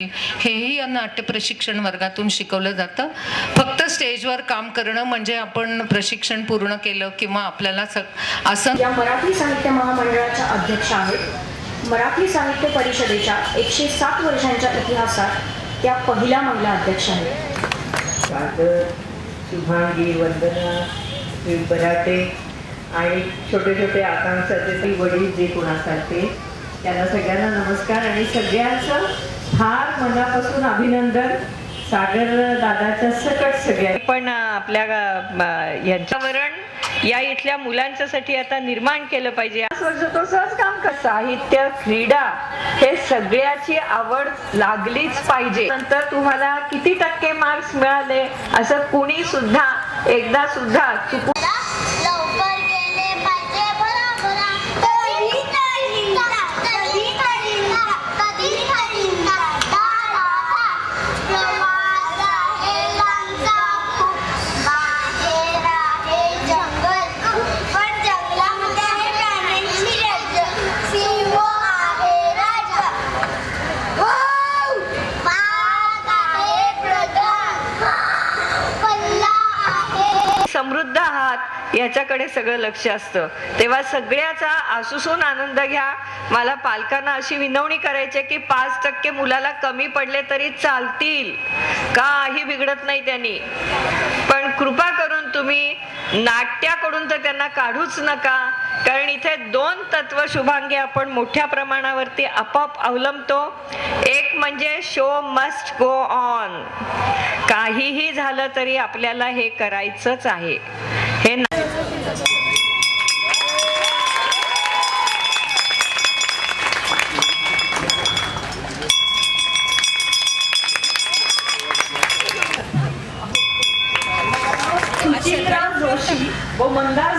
हेही या नाट्य प्रशिक्षण वर्गातून शिकवलं जातं. फक्त स्टेजवर काम करणं म्हणजे आपण प्रशिक्षण पूर्ण केलं किंवा आपल्याला असं या मराठी साहित्य महामंडळाच्या अध्यक्ष आहेत. मराठी साहित्य परिषदेच्या एकशे सात वर्षांच्या इतिहासात त्या पहिल्या महिला अध्यक्ष आहेत. शुभांगी वंदना श्री बराटे आणि छोटे छोटे आकांक्षाचे ते वडील जे कोण असाल ते त्यांना सगळ्यांना नमस्कार आणि सगळ्यांचं फार मनापासून अभिनंदन सागर दादाच्या सकट सगळ्या पण आपल्या अ, यांच्यावरण या इथल्या मुलांच्यासाठी आता निर्माण केलं पाहिजे. वर्ष तो सहज काम कर साहित्य क्रीडा हे सगळ्याची आवड लागलीच पाहिजे. नंतर तुम्हाला किती टक्के मार्क्स मिळाले असं कुणी सुद्धा एकदा सुद्धा चुकू आहे आहात याच्याकडे सगळं लक्ष असतं. तेव्हा सगळ्याचा आसुसून आनंद घ्या. मला पालकांना अशी विनवणी करायची आहे की पाच टक्के मुलाला कमी पडले तरी चालतील. काही बिघडत नाही त्यांनी. पण कृपा करून नाट्याकडून तर त्यांना काढूच नका. कारण इथे दोन तत्व शुभांगी आपण मोठ्या प्रमाणावरती आपोआप अवलंबतो. एक म्हणजे शो मस्ट गो ऑन काहीही झालं तरी आपल्याला हे करायचंच आहे. हे ना- सुचित्रा जोशी व मंदार